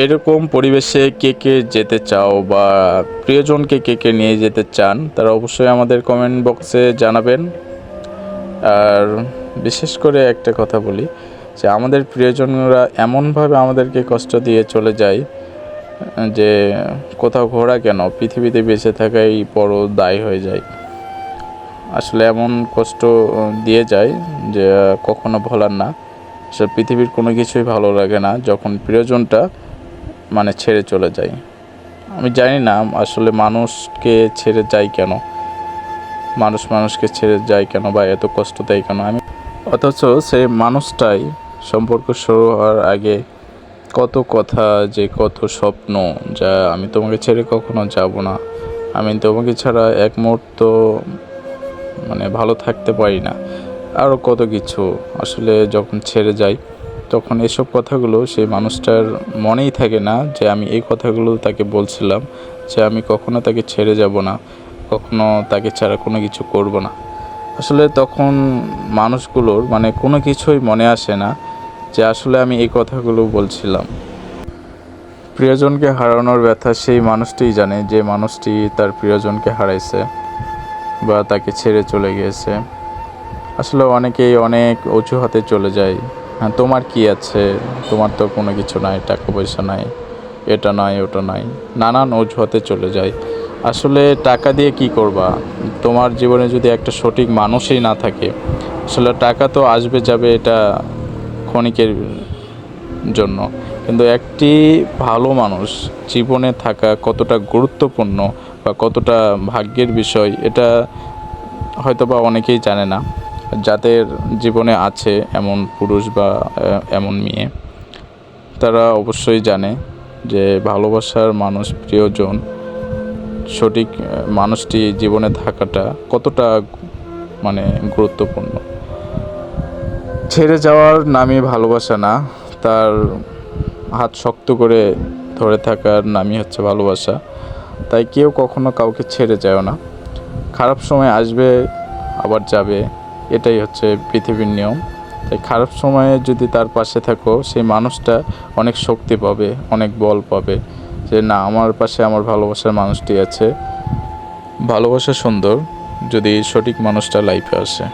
এরকম পরিবেশে কে কে যেতে চাও বা প্রিয়জনকে কে কে নিয়ে যেতে চান, তারা অবশ্যই আমাদের কমেন্ট বক্সে জানাবেন। আর বিশেষ করে একটা কথা বলি, যে আমাদের প্রিয়জনরা এমনভাবে আমাদেরকে কষ্ট দিয়ে চলে যায়, যে কোথাও ঘোরা কেন, পৃথিবীতে বেঁচে থাকাই বড় দায় হয়ে যায়। আসলে এমন কষ্ট দিয়ে যায় যে কখনো ভোলার না। সে পৃথিবীর কোনো কিছুই ভালো লাগে না, যখন প্রিয়জনটা মানে ছেড়ে চলে যায় আমি জানি না আসলে মানুষকে ছেড়ে যায় কেন? মানুষ মানুষকে ছেড়ে যায় কেন বা এত কষ্ট দেয় কেন? আমি অথচ সেই মানুষটাই সম্পর্ক শুরু হওয়ার আগে কত কথা যে কত স্বপ্ন যা আমি তোমাকে ছেড়ে কখনো যাব না। আমি তোমাকে ছাড়া এক মুহূর্ত মানে ভালো থাকতে পারি না। আরও কত কিছু আসলে যখন ছেড়ে যাই তখন এসব কথাগুলো সেই মানুষটার মনেই থাকে না যে আমি এই কথাগুলো তাকে বলছিলাম, যে আমি কখনো তাকে ছেড়ে যাব না, কখনো তাকে ছাড়া কোনো কিছু করব না। আসলে তখন মানুষগুলোর মানে কোনো কিছুই মনে আসে না যে আসলে আমি এই কথাগুলো বলছিলাম। প্রিয়জনকে হারানোর ব্যথা সেই মানুষটিই জানে যে মানুষটি তার প্রিয়জনকে হারাইছে বা তাকে ছেড়ে চলে গিয়েছে। আসলে অনেকেই অনেক অজুহাতে চলে যায়। হ্যাঁ তোমার কি আছে? তোমার তো কোনো কিছু নাই, টাকা পয়সা নাই, এটা নয় ওটা নাই। নানান অজুহাতে চলে যায় আসলে টাকা দিয়ে কি করবা? তোমার জীবনে যদি একটা সঠিক মানুষই না থাকে, আসলে টাকা তো আসবে যাবে এটা ক্ষণিকের জন্য। কিন্তু একটি ভালো মানুষ জীবনে থাকা কতটা গুরুত্বপূর্ণ বা কতটা ভাগ্যের বিষয়, এটা হয়তো বা অনেকেই জানে না। যাদের জীবনে আছে এমন পুরুষ বা এমন মেয়ে, তারা অবশ্যই জানে যে ভালোবাসার মানুষ প্রিয়জন। সঠিক মানুষটি জীবনে থাকাটা কতটা মানে গুরুত্বপূর্ণ। ছেড়ে যাওয়ার নামই ভালোবাসা না, তার হাত শক্ত করে ধরে থাকার নামই হচ্ছে ভালোবাসা। তাই কেউ কখনো কাউকে ছেড়ে যায় না। খারাপ সময় আসবে, আবার যাবে। এটাই হচ্ছে পৃথিবীর নিয়ম। তাই খারাপ সময়ে যদি তার পাশে থাকো, সেই মানুষটা অনেক শক্তি পাবে, অনেক বল পাবে। যে না, আমার পাশে আমার ভালোবাসার মানুষটি আছে। ভালোবাসা সুন্দর যদি সঠিক মানুষটা লাইফে আসে।